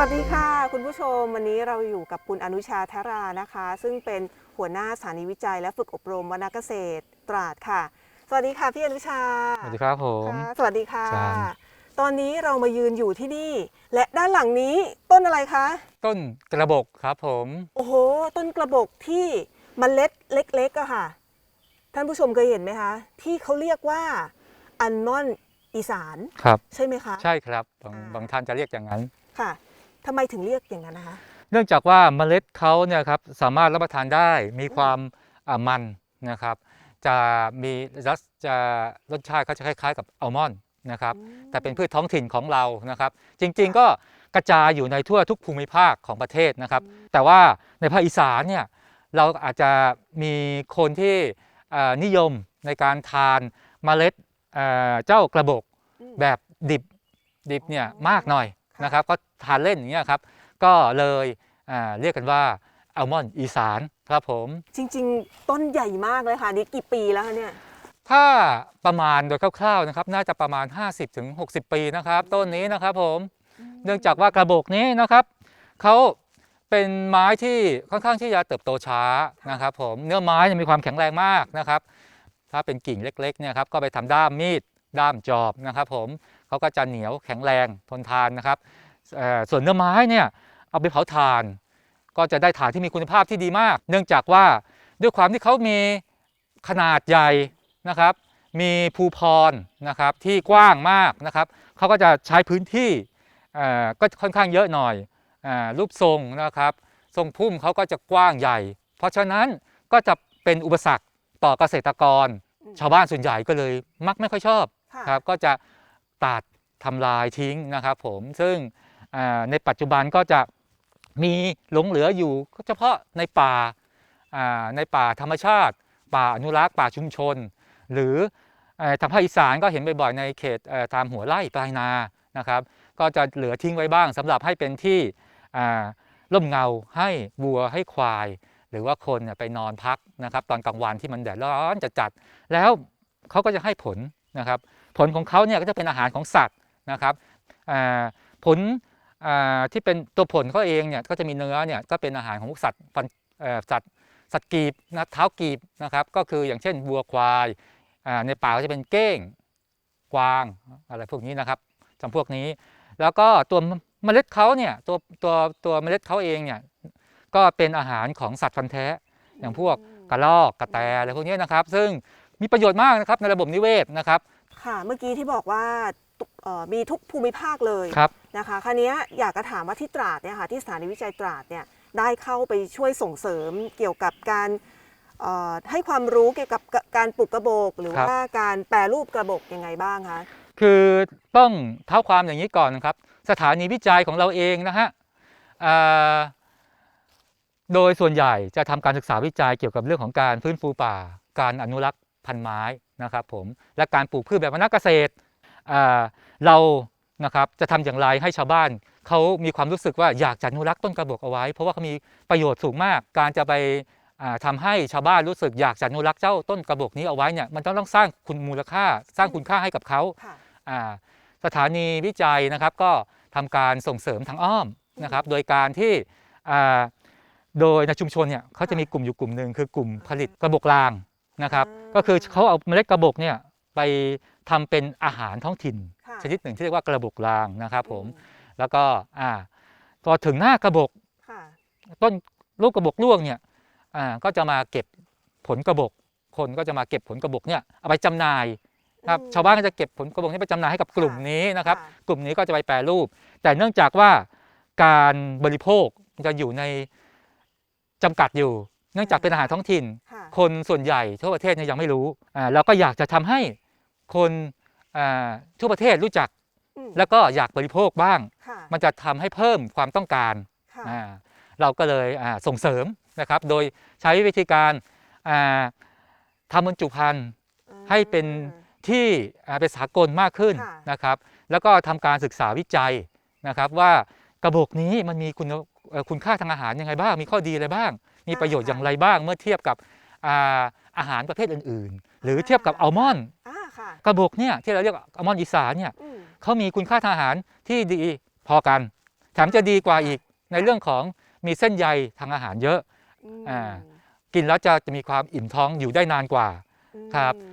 วัสดีค่ะ คุณผู้ชมวันนี้เราอยู่กับคุณอนุชาธรานะคะ ซึ่งเป็นหัวหน้าสถานีวิจัยและฝึกอบรมวรรณเกษตรตราดค่ะ สวัสดีค่ะพี่อนุชาสวัสดีครับผมค่ะสวัสดีค่ะ อาจารย์ ตอนนี้เรามายืนอยู่ที่นี่ และด้านหลังนี้ต้นอะไรคะต้นกระบอกครับผมโอ้โหต้นกระบอกที่เมล็ดเล็กๆอะค่ะ ท่านผู้ชมเคยเห็นไหมคะ ที่เขาเรียกว่าอัลมอนด์อีสาน ครับ ใช่ไหมคะ ใช่ครับบางอ่า บางท่านจะเรียกอย่างนั้น ค่ะ ทำไมถึงเรียกอย่างนั้นนะคะเนื่องจากว่าเมล็ดเขาเนี่ยครับสามารถรับประทานได้มีความอ่ามันนะครับ จะมีรสจะรสชาติเขาจะคล้าย ๆ กับอัลมอนด์นะครับ แต่เป็นพืชท้องถิ่นของเรานะครับ จริงๆก็กระจายอยู่ในทั่วทุกภูมิภาคของประเทศนะครับ แต่ว่าในภาคอีสานเนี่ยเราอาจจะมีคนที่เอ่อนิยมในการทานเมล็ดเอ่อเจ้ากระบอก อืม แบบดิบดิบเนี่ยอ๋อมากหน่อยค่ะนะครับก็ ทานเล่นอย่างเงี้ยครับ ก็เลยอ่าเรียกกันว่าอัลมอนด์อีสานครับผม จริง ๆ ต้นใหญ่มากเลยค่ะ นี่กี่ปีแล้วคะเนี่ยถ้าประมาณโดยคร่าวๆนะครับ น่าจะประมาณ 50-60 ปีนะครับ ต้นนี้นะครับผมเนื่องจากว่ากระบอกนี้นะครับเขาเป็นไม้ที่ค่อนข้างที่จะเติบโตช้านะครับผมเนื้อไม้เนี่ยมีความแข็งแรงมากนะครับ ถ้าเป็นกิ่งเล็กๆเนี่ยครับก็ไปทำด้ามมีดด้ามจอบนะครับ ผมเขาก็จะเหนียวแข็งแรงทนทานนะครับเอ่อ ส่วนเนื้อไม้เนี่ยเอาไปเผาถ่าน ก็จะได้ถ่านที่มีคุณภาพที่ดีมาก เนื่องจากว่าด้วยความที่เขามีขนาดใหญ่นะครับ มีภูพรนะครับที่กว้างมากนะครับเขาก็จะใช้พื้นที่เอ่อก็ค่อนข้างเยอะหน่อยอารูปทรงนะครับทรงพุ่มเขาก็จะกว้างใหญ่ เพราะฉะนั้นก็จะเป็นอุปสรรคต่อเกษตรกรอืมชาวบ้านส่วนใหญ่ก็เลยมักไม่ค่อยชอบค่ะครับก็จะตัดทำลายทิ้งนะครับผมซึ่งอ่า ในปัจจุบันก็จะมีหลงเหลืออยู่เฉพาะในป่าในป่าธรรมชาติ ป่าอนุรักษ์ป่าชุมชน หรือทางภาคอีสานก็เห็นบ่อยๆในเขตตามหัวไร่ปลายนานะครับ ก็จะเหลือทิ้งไว้บ้างสำหรับให้เป็นที่ร่มเงาให้วัวให้ควาย หรือว่าคนไปนอนพักนะครับตอนกลางวันที่มันแดดร้อนจัดๆแล้วเขาก็จะให้ผลนะครับ ผลของเขาเนี่ยก็จะเป็นอาหารของสัตว์นะครับผล ที่เป็นตัวผลเขาเองเนี่ยก็จะมีเนื้อเนี่ยก็เป็นอาหารของพวกสัตว์ฟันเอ่อสัตว์สัตว์กีบนะเท้ากีบนะครับก็คืออย่างเช่นวัวควายอ่าในป่าก็จะเป็นเก้งกวางอะไรพวกนี้นะครับจำพวกนี้ แล้วก็ตัวเมล็ดเขาเนี่ยตัวตัวตัวเมล็ดเขาเองเนี่ยก็เป็นอาหารของสัตว์ฟันแท้ อย่างพวกกระรอกกระแตอะไรพวกนี้นะครับ ซึ่งมีประโยชน์มากนะครับในระบบนิเวศนะครับ ค่ะเมื่อกี้ที่บอกว่าตุเอ่อ มีทุกภูมิภาคเลยครับนะคะคราวเนี้ยอยากจะถามว่าที่ตราดเนี่ยค่ะที่สถานีวิจัยตราดเนี่ยได้เข้าไปช่วยส่งเสริมเกี่ยวกับการเอ่อให้ความรู้เกี่ยวกับการปลูกกระบอกหรือครับว่าการแปรรูปกระบอกยังไงบ้างคะคือต้องเท้าความอย่างนี้ก่อนนะครับ สถานีวิจัยของเราเองนะฮะอ่าโดยส่วนใหญ่จะทำการศึกษาวิจัยเกี่ยวกับเรื่องของการฟื้นฟูป่า การอนุรักษ์พันธุ์ไม้นะครับผมและการปลูกพืชแบบวรรณเกษตรอ่า เรานะครับจะทำอย่างไรให้ชาวบ้านเขามีความรู้สึกว่าอยากจะอนุรักษ์ต้นกระบอกเอาไว้ เพราะว่าเขามีประโยชน์สูงมาก การจะไปอ่าทำให้ชาวบ้านรู้สึกอยากจะอนุรักษ์เจ้าต้นกระบอกนี้เอาไว้เนี่ยมันต้องต้องสร้างคุณมูลค่าสร้างคุณค่าให้กับเขาค่ะอ่าสถานีวิจัยนะครับก็ทำการส่งเสริมทางอ้อมนะครับโดยการที่อ่าโดยในชุมชนเนี่ยเขาจะมีกลุ่มอยู่กลุ่มหนึ่งคือกลุ่มผลิตกระบอกรางนะครับอ่าก็คือเขาเอาเมล็ดกระบอกเนี่ย ไปทำเป็นอาหารท้องถิ่นค่ะชนิดหนึ่งที่เรียกว่ากระบอกรางนะครับผมอืแล้วก็อ่าพอถึงหน้ากระบอกค่ะต้นลูกกระบอกร่วงเนี่ยอ่าก็จะมาเก็บผลกระบอกคนก็จะมาเก็บผลกระบอกเนี่ยเอาไปจำหน่ายครับอืมชาวบ้านก็จะเก็บผลกระบอกนี้ไปจำหน่ายให้กับกลุ่มค่ะนี้นะครับค่ะกลุ่มนี้ก็จะไปแปรรูป แต่เนื่องจากว่าการบริโภคจะอยู่ในจำกัดอยู่ เนื่องจากเป็นอาหารท้องถิ่นค่ะคนส่วนใหญ่ทั่วประเทศเนี่ยยังไม่รู้อ่าเราก็อยากจะทำให้ คนอ่าทั่วประเทศรู้จักอืมแล้วก็อยากบริโภคบ้างค่ะมันจะทำให้เพิ่มความต้องการค่ะอ่าเราก็เลยอ่าส่งเสริมนะครับ โดยใช้วิธีการอ่าทำบรรจุภัณฑ์ให้เป็นที่อ่าเป็นสากลมากขึ้นค่ะนะครับ แล้วก็ทำการศึกษาวิจัยนะครับ ว่ากระบอกนี้มันมีคุณเอ่อคุณค่าทางอาหารยังไงบ้าง มีข้อดีอะไรบ้าง มีประโยชน์อย่างไรบ้างเมื่อเทียบกับอ่าอาหารประเภทอื่น ๆ หรือเทียบกับอัลมอนด์อ่าค่ะ กระบอกเนี่ยที่เราเรียกว่าอัลมอนด์อีสานเนี่ยอืมเขามีคุณค่าทางอาหารที่ดีพอกันแถมจะดีกว่าอีกในเรื่องของมีเส้นใยทางอาหารเยอะมอ่ากินแล้วจะจะมีความอิ่มท้องอยู่ได้นานกว่าครับอืม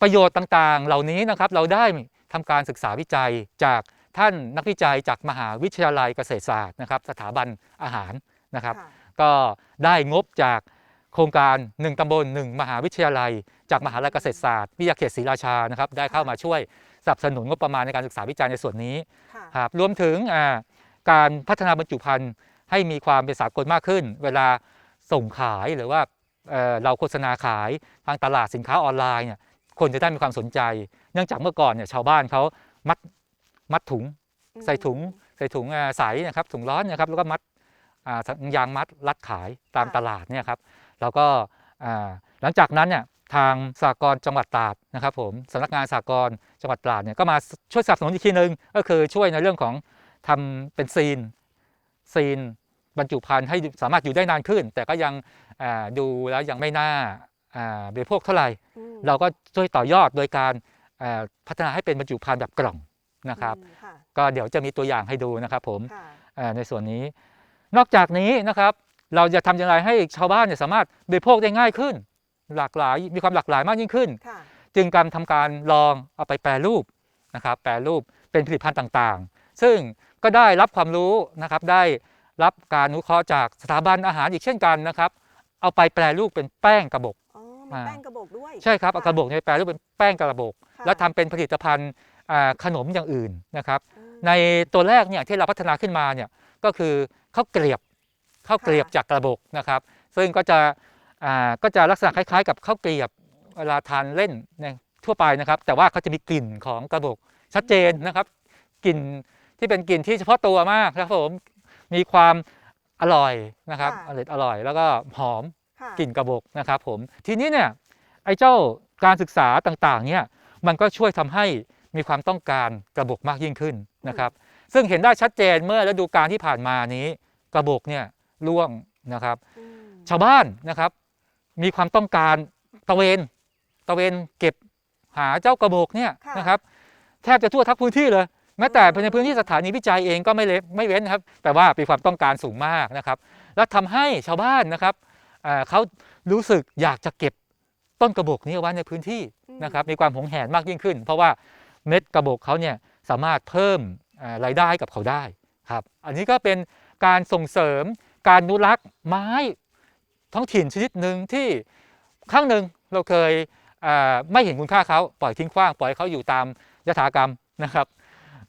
ประโยชน์ต่างๆ เหล่านี้นะครับเราได้ทำการศึกษาวิจัยจากท่านนักวิจัยจากมหาวิทยาลัยเกษตรศาสตร์นะครับ สถาบันอาหารนะครับค่ะก็ได้งบจาก โครงการ 1 ตำบล 1 มหาวิทยาลัย จากมหาลัยเกษตรศาสตร์วิทยาเขตศรีราชานะครับได้เข้ามาช่วยสนับสนุนงบประมาณในการศึกษาวิจัยในส่วนนี้ค่ะครับรวมถึงอ่าการพัฒนาบรรจุภัณฑ์ให้มีความเป็นสากลมากขึ้น เวลาส่งขายหรือว่าเอ่อเราโฆษณาขายทางตลาดสินค้าออนไลน์เนี่ยคนจะได้มีความสนใจ เนื่องจากเมื่อก่อนเนี่ยชาวบ้านเขามัดมัดถุง ใส่ถุง ใส่ถุงอ่าใสนะครับถุงร้อนนะครับแล้วก็มัดอ่ายางมัดรัดขายตามตลาดเนี่ยครับ แล้วก็อ่าหลังจากนั้นเนี่ยทางสากลจังหวัดตราดนะครับผมสำนักงานสากลจังหวัดตราดเนี่ยก็มาช่วยสนับสนุนอีกทีหนึ่งก็คือช่วยในเรื่องของทำเป็นซีนซีนบรรจุภัณฑ์ให้สามารถอยู่ได้นานขึ้น แต่ก็ยังอ่าดูแล้วยังไม่น่าอ่าบริโภคเท่าไหร่อืมเราก็ช่วยต่อยอดโดยการอ่าพัฒนาให้เป็นบรรจุภัณฑ์แบบกล่องนะครับอืมค่ะก็เดี๋ยวจะมีตัวอย่างให้ดูนะครับผมค่ะเอ่อในส่วนนี้ นอกจากนี้นะครับ เราจะทำอย่างไรให้ชาวบ้านเนี่ยสามารถบริโภคได้ง่ายขึ้น หลากหลายมีความหลากหลายมากยิ่งขึ้นค่ะจึงการทำการลองเอาไปแปรรูปนะครับแปรรูปเป็นผลิตภัณฑ์ต่างๆ ซึ่งก็ได้รับความรู้นะครับได้รับการอนุเคราะห์จากสถาบันอาหารอีกเช่นกันนะครับเอาไปแปรรูปเป็นแป้งกระบอกอ๋อมีอ่าแป้งกระบอกด้วยใช่ครับเอาค่ะกระบอกเนี่ยแปรรูปเป็นแป้งกระบอกค่ะแล้วทำเป็นผลิตภัณฑ์อ่าขนมอย่างอื่นนะครับอืมในตัวแรกเนี่ยที่เราพัฒนาขึ้นมาเนี่ยก็คือข้าวเกลียบ ข้าวเกลียบค่ะจากกระบอกนะครับ ซึ่งก็จะอ่าก็จะลักษณะคล้ายๆ กับข้าวเกลียบเวลาทานเล่นในทั่วไปนะครับ แต่ว่าเขาจะมีกลิ่นของกระบอกชัดเจนนะครับกลิ่นที่เป็นกลิ่นที่เฉพาะตัวมากนะครับผมมีความอร่อยนะครับอร่อยอร่อย แล้วก็หอมค่ะกลิ่นกระบอกนะครับผมทีนี้เนี่ยไอ้เจ้าการศึกษาต่างๆเนี่ยมันก็ช่วยทำให้มีความต้องการกระบอกมากยิ่งขึ้นนะครับ ซึ่งเห็นได้ชัดเจนเมื่อฤดูกาลที่ผ่านมานี้กระบอกเนี่ย ร่วงนะครับอืมชาวบ้านนะครับมีความต้องการตะเวนตะเวนเก็บหาเจ้ากระบอกเนี่ยนะครับแทบจะทั่วทั้งพื้นที่เลยแม้แต่ในพื้นที่สถานีวิจัยเองก็ไม่เล็กไม่เว้นนะครับ แต่ว่ามีความต้องการสูงมากนะครับ และทำให้ชาวบ้านนะครับเอ่อเขารู้สึกอยากจะเก็บต้นกระบอกนี้เอาไว้ในพื้นที่นะครับ มีความหวงแหนมากยิ่งขึ้น เพราะว่าเม็ดกระบอกเขาเนี่ยสามารถเพิ่มเอ่อรายได้ให้กับเขาได้ครับ อันนี้ก็เป็นการส่งเสริม การอนุรักษ์ไม้ท้องถิ่นชนิดหนึ่งที่ครั้งหนึ่งเราเคยเไม่เห็นคุณค่าเขาปล่อยทิ้งขว้างปล่อยเขาอยู่ตามยถากรรมนะครับ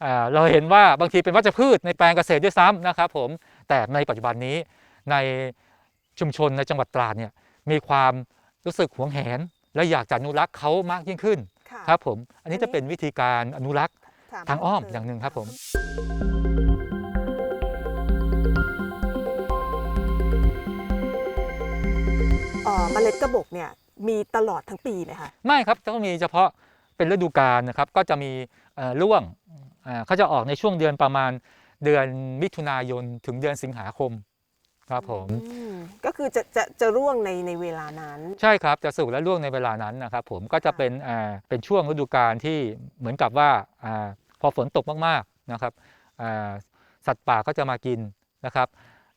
เเราเห็นว่าบางทีเป็นวัชพืชในแปลงเกษตรด้วยซ้ำนะครับผมแต่ในปัจจุบันนี้ในชุมชนในจังหวัดตราดเนี่ยมีความรู้สึกหวงแหน และอยากจะอนุรักษ์เขามากยิ่งขึ้นครับผมอันนี้จะเป็นวิธีการอนุรักษ์ทางอ้อมอย่างหนึ่งครับผม เอ่อเมล็ดกระบอกเนี่ยมีตลอดทั้งปีไหมคะไม่ครับต้องมีเฉพาะเป็นฤดูกาลนะครับก็จะมีเอ่อร่วงเอ่อเขาจะออกในช่วงเดือนประมาณเดือนมิถุนายนถึงเดือนสิงหาคมครับผมอืมก็คือจะจะจะร่วงในในเวลานั้น ใช่ครับจะสุกและร่วงในเวลานั้นนะครับผมก็จะเป็นอ่าเป็นช่วงฤดูกาลที่เหมือนกับว่าอาพอฝนตกมากๆนะครับอ่าสัตว์ป่าก็จะมากินนะครับ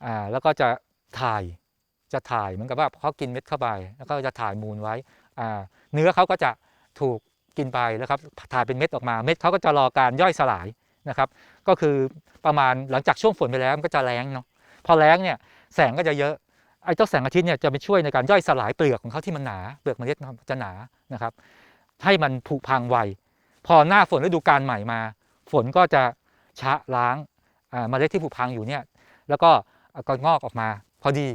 อ่าแล้วก็จะถ่าย จะถ่ายเหมือนกับว่าเขากินเม็ดเข้าไปแล้วก็จะถ่ายมูลไว้เนื้อเขาก็จะถูกกินไปแล้วครับถ่ายเป็นเม็ดออกมาเม็ดเขาก็จะรอการย่อยสลายนะครับ ก็คือประมาณหลังจากช่วงฝนไปแล้วมันก็จะแรงเนาะพอแรงเนี่ยแสงก็จะเยอะไอ้เจ้าแสงอาทิตย์เนี่ยจะไปช่วยในการย่อยสลายเปลือกของเขาที่มันหนาเปลือกเมล็ดจะหนานะครับ ให้มันผุพังไวพอหน้าฝนฤดูกาลใหม่มา ฝนก็จะชะล้างเมล็ดที่ผุพังอยู่เนี่ยแล้วก็ก็งอกออกมาพอดี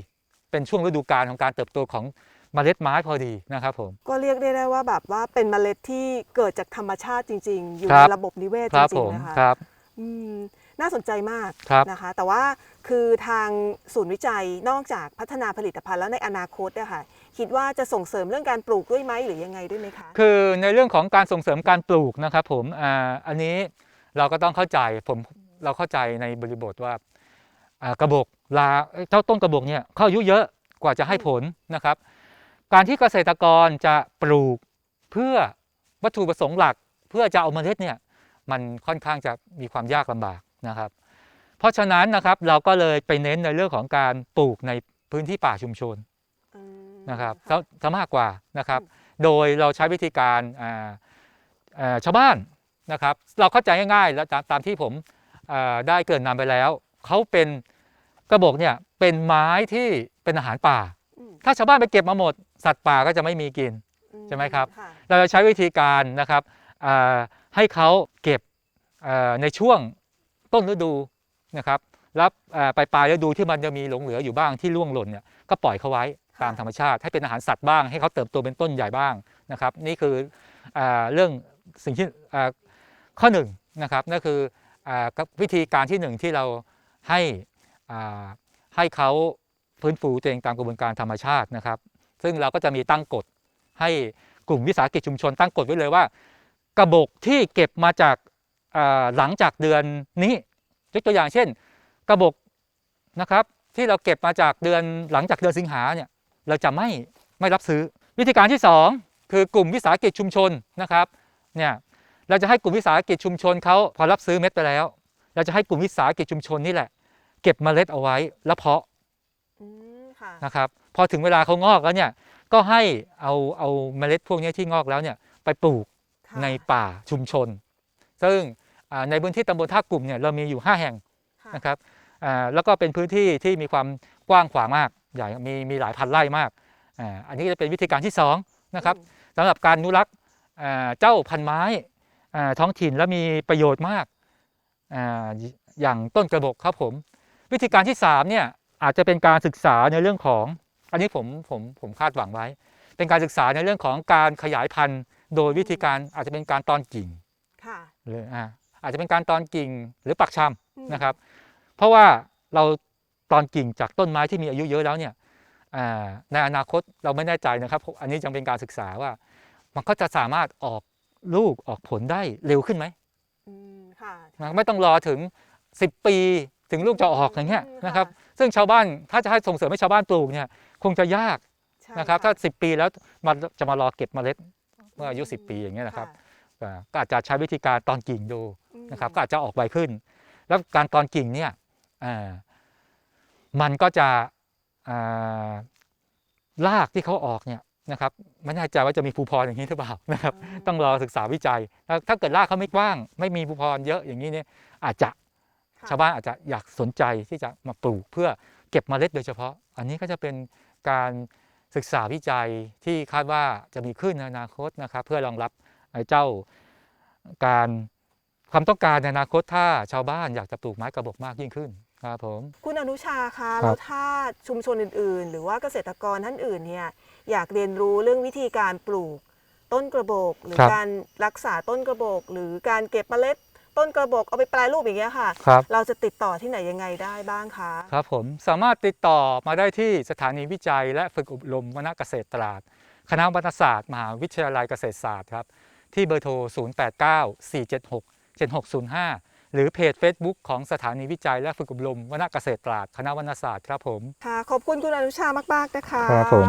เป็นช่วงฤดูกาลของการเติบโตของเมล็ดไม้พอดีนะครับผมก็เรียกได้ได้ว่าแบบว่าเป็นเมล็ดที่เกิดจากธรรมชาติจริง ๆ อยู่ครัในบระบบนิเวศคจรับริผงมๆนะคะครับอืมน่าสนใจมากครับนะคะ แต่ว่าคือทางศูนย์วิจัยนอกจากพัฒนาผลิตภัณฑ์แล้วในอนาคตอะค่ะคิดว่าจะส่งเสริมเรื่องการปลูกด้วยไหมหรือยังไงด้วยไหมคะคือในเรื่องของการส่งเสริมการปลูกนะครับผมอ่าอันนี้เราก็ต้องเข้าใจผมเราเข้าใจในบริบทว่าอ่า กระบอกลาเอ้ยเจ้าต้นกระบอกเนี่ยเขาอายุเยอะกว่าจะให้ผลนะครับ การที่เกษตรกรจะปลูกเพื่อวัตถุประสงค์หลัก เพื่อจะเอาเมล็ดเนี่ยมันค่อนข้างจะมีความยากลำบากนะครับ เพราะฉะนั้นนะครับเราก็เลยไปเน้นในเรื่องของการปลูกในพื้นที่ป่าชุมชนอืมนะครับซะค่ะซะมากกว่านะครับอืมโดยเราใช้วิธีการอ่าเอ่อชาวบ้านนะครับ เราเข้าใจง่ายๆแล้วตามตามที่ผมอ่าได้เกรินนำไปแล้ว เขาเป็นกระบอกเนี่ยเป็นไม้ที่เป็นอาหารป่าอืมถ้าชาวบ้านไปเก็บมาหมด สัตว์ป่าก็จะไม่มีกินอืใช่ไหมครับค่ะเราจะใช้วิธีการนะครับอ่าให้เขาเก็บอ่าในช่วงต้นฤดูนะครับแล้วอ่าปลายปลายฤดูที่มันจะมีหลงเหลืออยู่บ้างที่ร่วงหล่นเนี่ยก็ปล่อยเขาไว้ตามธรรมชาติ ให้เป็นอาหารสัตว์บ้าง ให้เขาเติบโตเป็นต้นใหญ่บ้างนะครับ นี่คืออาเรื่องสิ่งที่อ่าข้อหนึ่งนะครับนั่นคืออาก็วิธีการที่หนึ่งที่เรา ให้ให้เขาฟื้นฟูตัวเองตามกระบวนการธรรมชาตินะครับ ซึ่งเราก็จะมีตั้งกฎให้กลุ่มวิสาหกิจชุมชนตั้งกฎไว้เลยว่า กระบอกที่เก็บมาจากหลังจากเดือนนี้ยกตัวอย่างเช่น กระบอกนะครับที่เราเก็บมาจากเดือนหลังจากเดือนสิงหาเนี่ยเราจะไม่ไม่รับซื้อ วิธีการที่ 2 คือกลุ่มวิสาหกิจชุมชนนะครับเนี่ยเราจะให้กลุ่มวิสาหกิจชุมชนเขาพอรับซื้อเม็ดไปแล้ว เราจะให้กลุ่มวิสาหกิจชุมชนนี่แหละ เก็บเมล็ดเอาไว้แล้วเพาะอืมค่ะนะครับพอถึงเวลาเขางอกแล้วเนี่ยก็ให้เอาเอาเมล็ดพวกนี้ที่งอกแล้วเนี่ยไปปลูกค่ะในป่าชุมชน ซึ่งอ่าในพื้นที่ตำบลท่ากลุ่มเนี่ยเรามีอยู่ 5 แห่งค่ะนะครับอ่าแล้วก็เป็นพื้นที่ที่มีความกว้างขวางมากใหญ่มีมีหลายพันไร่มากอ่าอันนี้จะเป็นวิธีการที่2นะครับอืมสำหรับการอนุรักษ์อ่าเจ้าพันไม้อ่าท้องถิ่นและมีประโยชน์มาก อ่าอย่างต้นกระบอกครับผม วิธีการที่3เนี่ยอาจจะเป็นการศึกษาในเรื่องของ อันนี้ผมผมผมคาดหวังไว้ เป็นการศึกษาในเรื่องของการขยายพันธุ์โดยวิธีการอาจจะเป็นการตอนกิ่งค่ะหรืออ่าอาจจะเป็นการตอนกิ่งหรือปักชอืมำนะครับ เพราะว่าเราตอนกิ่งจากต้นไม้ที่มีอายุเยอะแล้วเนี่ยอ่าในอนาคตเราไม่แน่ใจนะครับ อันนี้ยังเป็นการศึกษาว่า มันก็จะสามารถออกลูกออกผลได้เร็วขึ้นไหมอืม ค่ะนะไม่ต้องรอถึง 10 ปีถึงลูกจะออกอย่างเงี้ยอืมนะครับค่ะซึ่งชาวบ้านถ้าจะให้ส่งเสริมให้ชาวบ้านปลูกเนี่ยคงจะยากใช่นะครับถ้า 10 ปีแล้วมันจะมารอเก็บเมล็ดเมื่ออายุ 10 ปีอย่างเงี้ยนะครับอ่าก็อาจจะใช้วิธีการตอนกิ่งดูอืมนะครับก็อาจจะออกไวขึ้น แล้วการตอนกิ่งเนี่ยอ่ามันก็จะอ่ารากที่เขาออกเนี่ย นะครับไม่แน่ใจว่าจะมีภูพรอย่างนี้หรือเปล่านะครับ ต้องรอศึกษาวิจัย ถ้าถ้าเกิดรากเขาไม่กว้าง ไม่มีภูพรเยอะอย่างนี้เนี่ยอาจจะค่ะชาวบ้านอาจจะอยากสนใจที่จะมาปลูกเพื่อเก็บเมล็ดโดยเฉพาะ อันนี้ก็จะเป็นการศึกษาวิจัยที่คาดว่าจะมีขึ้นในอนาคตนะครับ เพื่อรองรับไอ้เจ้าการความต้องการในอนาคตถ้าชาวบ้านอยากจะปลูกไม้กระบอกมากยิ่งขึ้น ครับผม คุณอนุชาคะครับแล้วถ้าชุมชนอื่นๆ หรือว่าเกษตรกรท่านอื่นเนี่ยอยากเรียนรู้เรื่องวิธีการปลูกต้นกระบอกหรือครับ การรักษาต้นกระบอกหรือการเก็บเมล็ด ต้นกระบอกเอาไปแปลรูปอย่างเงี้ยค่ะ ครับ เราจะติดต่อที่ไหนยังไงได้บ้างคะครับผมสามารถติดต่อมาได้ที่สถานีวิจัยและฝึกอบรมวณเกษตรตราดคณะวรรณศาสตร์ มหาวิทยาลัยเกษตรศาสตร์ครับ ที่เบอร์โทร 0894767605 หรือเพจ Facebook ของสถานีวิจัยและฝึกอบรมวณเกษตรตราดคณะวรรณศาสตร์ครับผม ค่ะ ขอบคุณคุณอนุชามาก ๆ นะคะครับผม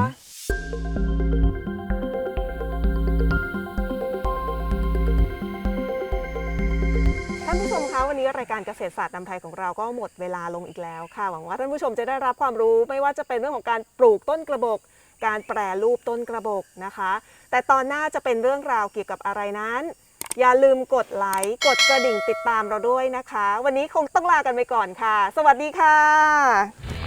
ท่านผู้ชมคะวันนี้รายการเกษตรศาสตร์นำไทยของเราก็หมดเวลาลงอีกแล้วค่ะ หวังว่าท่านผู้ชมจะได้รับความรู้ไม่ว่าจะเป็นเรื่องของการปลูกต้นกระบอกการแปรรูปต้นกระบอกนะคะ แต่ตอนหน้าจะเป็นเรื่องราวเกี่ยวกับอะไรนั้น อย่าลืมกดไลค์ กดกระดิ่งติดตามเราด้วยนะคะ วันนี้คงต้องลากันไปก่อนค่ะ สวัสดีค่ะ